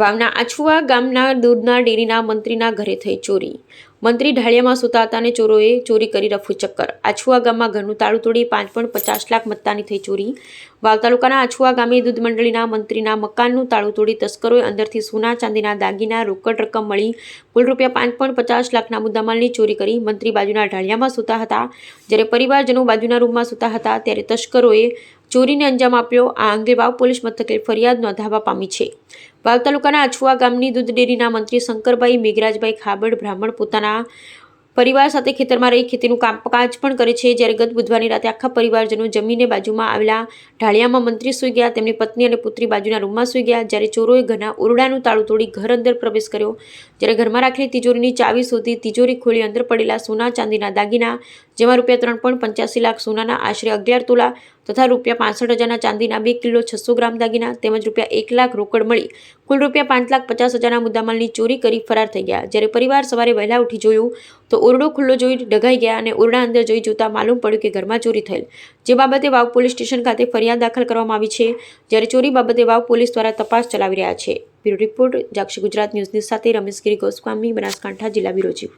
વાવના આછુઆ ગામના દૂધના ડેરીના મંત્રીના ઘરે થઈ ચોરી. મંત્રી ઢાળિયામાં સૂતા હતા અને ચોરોએ ચોરી કરી રફુ ચક્કર. આછુઆ ગામમાં ઘરનું તાળું તોડી પાંચ પોઈન્ટ પચાસ લાખ મત્તાની થઈ ચોરી. વાવ તાલુકાના આછુઆ ગામે દૂધ મંડળીના મંત્રીના મકાનનું તાળું તોડી તસ્કરોએ અંદરથી સોના, ચાંદીના દાગીના, રોકડ રકમ મળી કુલ રૂપિયા પાંચ પોઈન્ટ પચાસ લાખના મુદ્દામાલની ચોરી કરી મંત્રી બાજુના ઢાળિયામાં સૂતા હતા. જ્યારે પરિવારજનો બાજુના રૂમમાં સૂતા હતા ત્યારે તસ્કરોએ ચોરીને અંજામ આપ્યો. આ અંગે વાવ પોલીસ મથકે ફરિયાદ નોંધાવા પામી છે. વાવ તાલુકાના અછુઆ ગામની દૂધ ડેરીના મંત્રી શંકરભાઈ મેઘરાજભાઈ ખાબડ બ્રાહ્મણ પોતાના પરિવાર સાથે ખેતરમાં રહી ખેતીનું કામકાજ પણ કરે છે. જ્યારે ગત બુધવારની રાતે આખા પરિવારજનો જમીને બાજુમાં આવેલા ઢાળિયામાં મંત્રી સૂઈ ગયા, તેમની પત્ની અને પુત્રી બાજુના રૂમમાં સૂઈ ગયા. જ્યારે ચોરોએ ઘરના ઓરડાનું તાળું તોડી ઘર અંદર પ્રવેશ કર્યો. જ્યારે ઘરમાં રાખેલી તિજોરીની ચાવી શોધી તિજોરી ખોલી અંદર પડેલા સોના, ચાંદીના દાગીના, જેમાં રૂપિયા ત્રણ પોઈન્ટ પંચ્યાસી લાખ સોનાના આશરે અગિયાર તોલા તથા રૂપિયા પાંસઠ હજારના ચાંદીના બે કિલો છસો ગ્રામ દાગીના તેમજ રૂપિયા એક લાખ રોકડ મળી. કુલ રૂપિયા પાંચ લાખ પચાસ હજારના મુદ્દામાલની ચોરી કરી ફરાર થઈ ગયા. જ્યારે પરિવાર સવારે વહેલા ઉઠી જોયું તો ઓરડો ખુલ્લો જોઈ ડઘાઈ ગયા અને ઓરડા અંદર જોઈ જોતા માલુમ પડ્યું કે ઘરમાં ચોરી થયેલ. જે બાબતે વાવ પોલીસ સ્ટેશન ખાતે ફરિયાદ દાખલ કરવામાં આવી છે, જ્યારે ચોરી બાબતે વાવ પોલીસ દ્વારા તપાસ ચલાવી રહ્યા છે. બ્યુરો રિપોર્ટ જાક્ષી ગુજરાત ન્યૂઝની સાથે રમેશગીરી ગોસ્વામી બનાસકાંઠા જિલ્લા ચીફ.